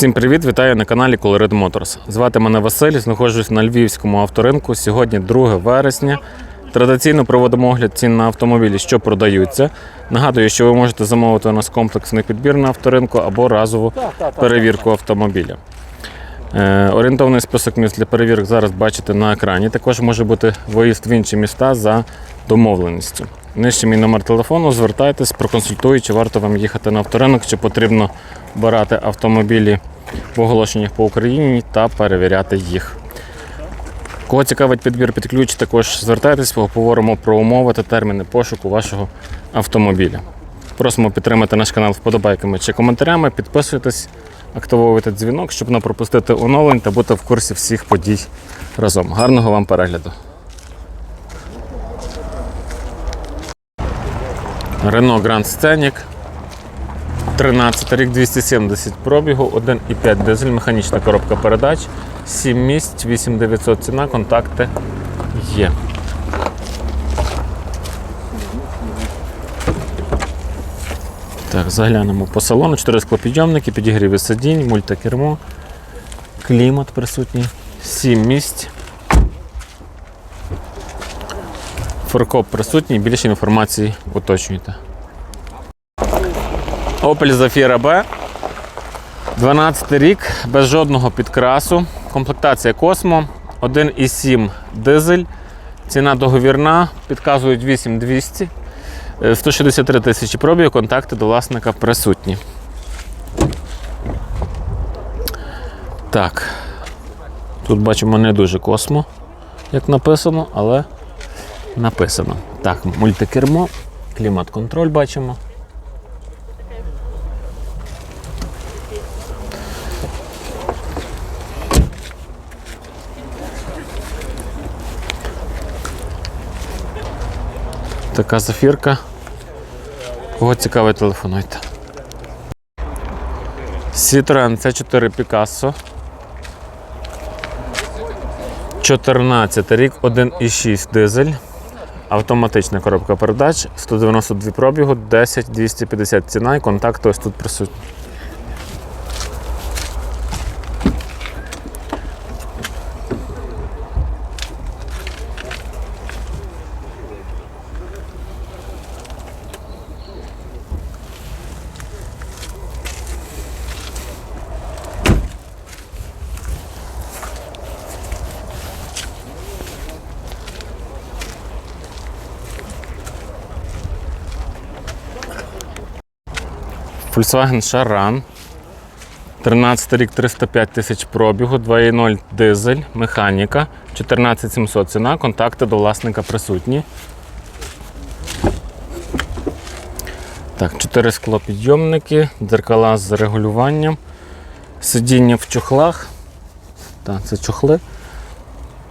Всім привіт! Вітаю на каналі Colored Motors. Звати мене Василь, знаходжусь на львівському авторинку. Сьогодні 2 вересня. Традиційно проводимо огляд цін на автомобілі, що продаються. Нагадую, що ви можете замовити у нас комплексний підбір на авторинку або разову перевірку автомобіля. Е, Орієнтовний список міст для перевірок зараз бачите на екрані. Також може бути виїзд в інші міста за домовленістю. Нижче мій номер телефону, звертайтесь, проконсультую, чи варто вам їхати на авторинок, чи потрібно брати автомобілі в оголошеннях по Україні та перевіряти їх. Кого цікавить підбір під ключ, також звертайтесь, поговоримо про умови та терміни пошуку вашого автомобіля. Просимо підтримати наш канал вподобайками чи коментарями, підписуйтесь, активовуйте дзвінок, щоб не пропустити оновлень та бути в курсі всіх подій разом. Гарного вам перегляду! Renault Grand Scenic 13 рік 270 пробігу, 1,5 дизель, механічна коробка передач, 7 місць, 8900 ціна, контакти є. Так, заглянемо по салону. 4 склопідйомники, підігріви сидінь, мультикермо, клімат присутній, 7 місць. Форкоп присутній, більше інформації уточнюйте. Opel Zafira B. 12 рік, без жодного підкрасу. Комплектація Космо, 1,7 дизель. Ціна договірна, підказують 8200. Е, 163 тисячі пробігу, контакти до власника присутні. Так. Тут бачимо не дуже космо, як написано, але написано. Так, мультикермо, клімат-контроль бачимо. Така зафірка. Кого цікавить, телефонуйте. Citroen C4 Picasso. 14 рік, 1,6 дизель. Автоматична коробка передач, 192 пробігу, 10 250 ціна і контакти ось тут присутні. Volkswagen Charan. 13 рік 305 тисяч пробігу, 2.0 дизель, механіка, 14700 ціна, контакти до власника присутні. Так, 4 склопідйомники, дзеркала з регулюванням, сидіння в чохлах. Так, це чохли.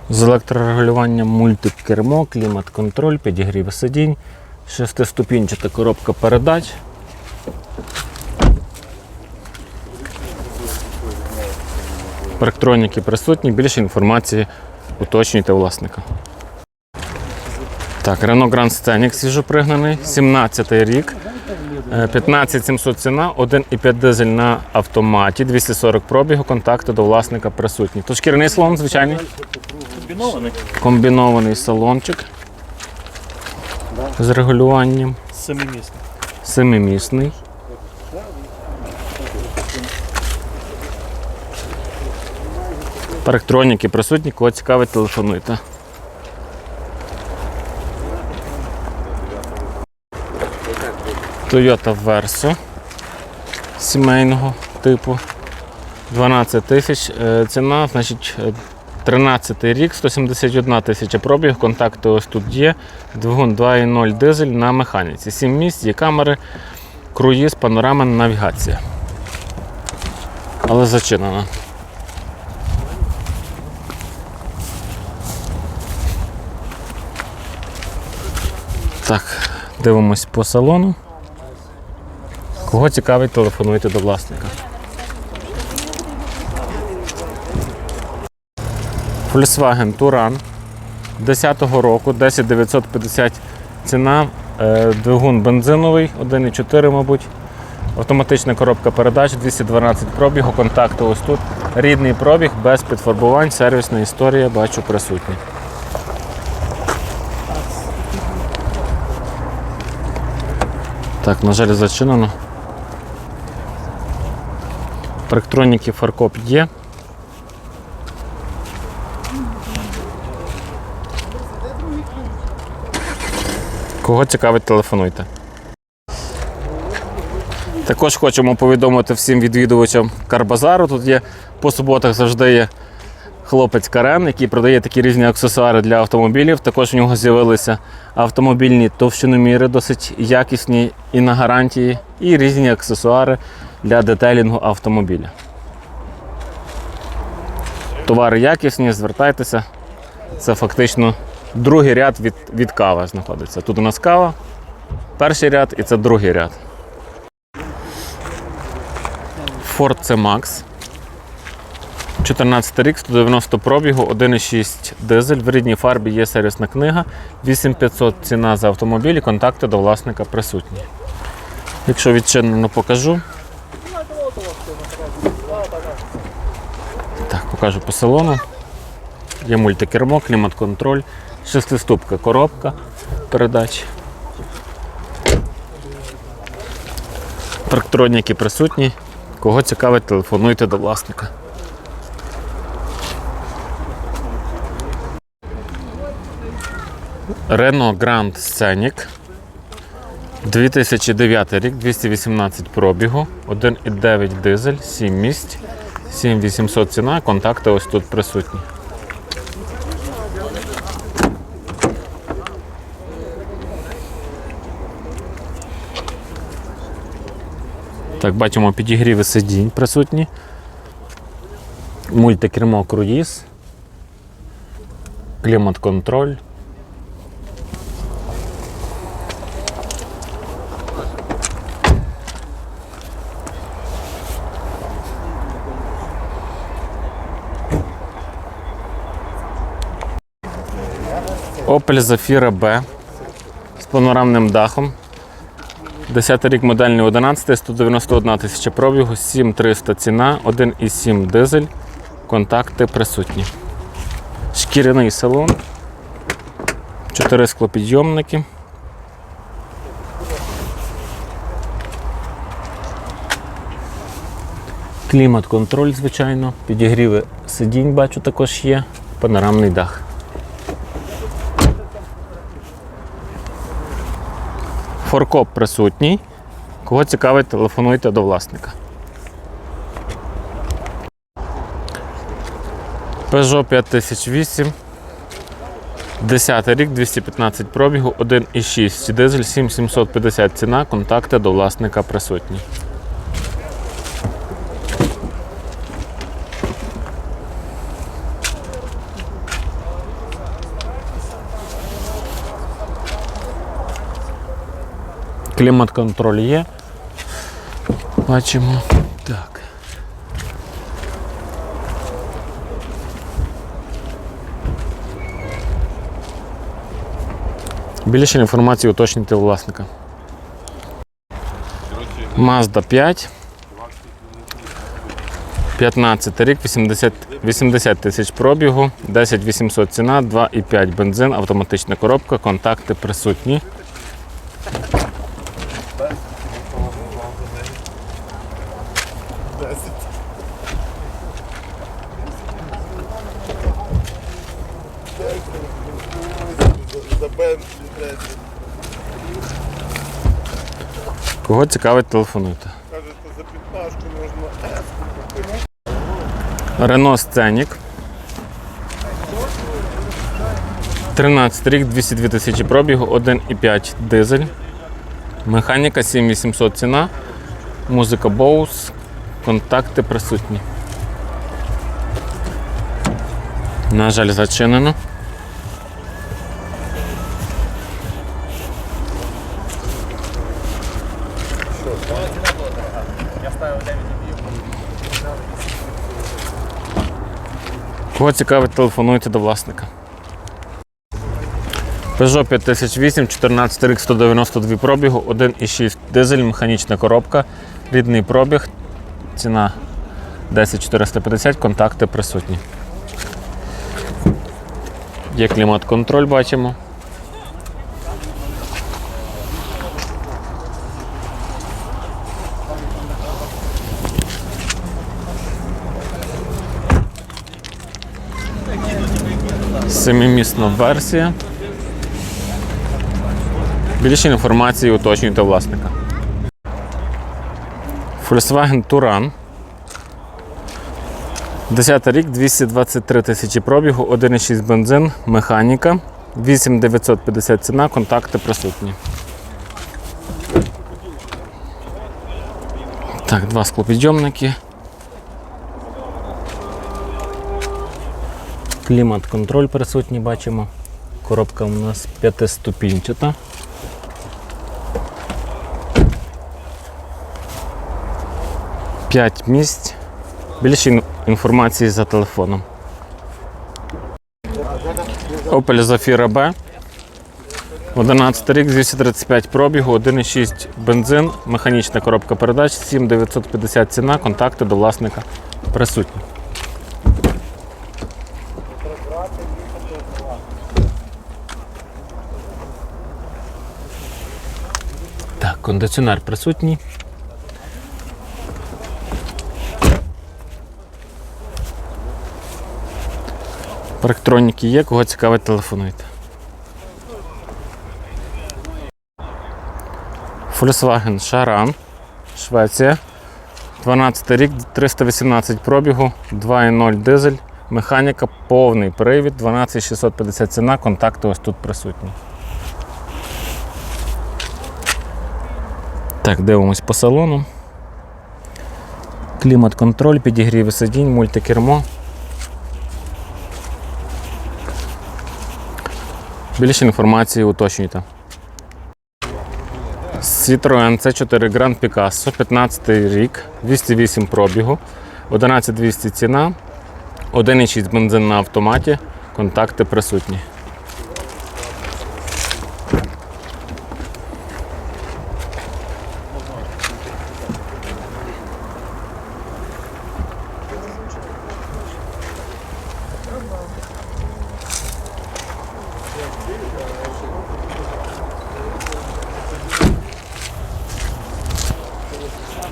З електрорегулюванням мультикермо, клімат-контроль, підігрів сидінь, шестиступінчата коробка передач. Парктроніки присутні, більше інформації уточнюйте власника. Так, Renault Grand Scenic свіжопригнаний, 17 й рік, е, 15700 ціна, 1,5 дизель на автоматі, 240 пробігу, контакти до власника присутні. Тут шкіряний салон, звичайний. Комбінований Комбінований салончик з регулюванням, семимісний. семимісний. Парктроніки присутні, кого цікавить, телефонуйте. Toyota Verso сімейного типу 12 тисяч. Е, Ціна, значить, е, 13 рік, 171 тисяча пробіг, контакти ось тут є. Двигун 2.0 дизель на механіці. 7 місць, є камери, круїз, панорама, навігація. Але зачинена. Так, дивимось по салону. Кого цікавить, телефонуйте до власника. Volkswagen Touran 10-го року, 10950 ціна, е, двигун бензиновий, 1,4, мабуть. Автоматична коробка передач 212 пробігу, контакти ось тут. Рідний пробіг, без підфарбувань, сервісна історія, бачу присутня. Так, на жаль, зачинено. Парктроніки фаркоп є. Кого цікавить, телефонуйте. Також хочемо повідомити всім відвідувачам Карбазару. Тут є по суботах завжди є хлопець Карен, який продає такі різні аксесуари для автомобілів. Також у нього з'явилися автомобільні товщиноміри, досить якісні і на гарантії, і різні аксесуари для детелінгу автомобіля. Товари якісні, звертайтеся. Це фактично другий ряд від, від кави знаходиться. Тут у нас кава, перший ряд і це другий ряд. Ford C-Max. 14 рік, 190 пробігу, 1,6 дизель. В рідній фарбі є сервісна книга. 8500 ціна за автомобіль і контакти до власника присутні. Якщо відчинено покажу. Так, покажу по салону. Є мультикермо, клімат-контроль, шестиступка коробка передач. Парктроніки присутні. Кого цікавить, телефонуйте до власника. Renault Grand Scenic. 2009 рік, 218 пробігу, 1,9 дизель, 7 місць, 7800 ціна, контакти ось тут присутні. Так, бачимо підігріви сидінь присутні. Мультикермо круїз. Клімат-контроль. Opel Zafira B з панорамним дахом. 10 рік модельний 11, 191 тисяча пробігу, 7300 ціна, 1,7 дизель. Контакти присутні. Шкіряний салон. 4 склопідйомники. Клімат-контроль, звичайно. Підігріви сидінь, бачу, також є. Панорамний дах. Форкоп присутній. Кого цікавить, телефонуйте до власника. Peugeot 5008. 10 рік, 215 пробігу, 1,6 дизель, 7750 ціна, контакти до власника присутні. Клімат-контроль є. Бачимо. Так. Більше інформації уточнюйте у власника. Mazda 5. 15 рік, 80, 80 тисяч пробігу, 10 800 ціна, 2,5 бензин, автоматична коробка, контакти присутні. Кого цікавить, телефонуйте. за п'ятнашку можна. Renault Scenic. 13 рік, 202 тисячі пробігу, 1,5 дизель. Механіка 7800 ціна. Музика Bose. Контакти присутні. На жаль, зачинено. Кого цікавить, телефонуйте до власника. Peugeot 5008, 14 рік 192 пробігу, 1,6 дизель, механічна коробка, Рідний пробіг. Ціна 10450, контакти присутні. Є клімат-контроль, бачимо. Семимісна версія. Більше інформації уточнюйте власника. Volkswagen Touran. 10 рік, 223 тисячі пробігу, 1,6 бензин, механіка, 8950 ціна, контакти присутні. Так, два склопідйомники. Клімат-контроль присутній, бачимо. Коробка у нас п'ятиступінчата. П'ять місць. Більше інформації за телефоном. Opel Zafira B. 11 рік, 235 пробігу, 1,6 бензин, механічна коробка передач, 7950 ціна, контакти до власника присутні. Так, кондиціонер присутній. Електроніки є, кого цікавить, телефонуйте. Volkswagen Charan, Швеція. 12 рік, 318 пробігу, 2.0 дизель, механіка, повний привід, 12650 ціна, контакти ось тут присутні. Так, дивимось по салону. Клімат-контроль, підігрів сидінь, мультикермо. Більше інформації уточнюйте. Citroen C4 Grand Picasso, 15 рік, 208 пробігу, 11200 ціна, 1,6 бензин на автоматі, контакти присутні.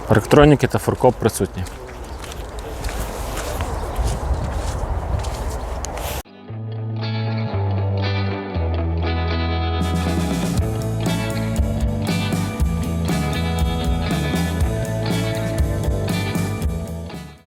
Електроніки та фуркоп присутні.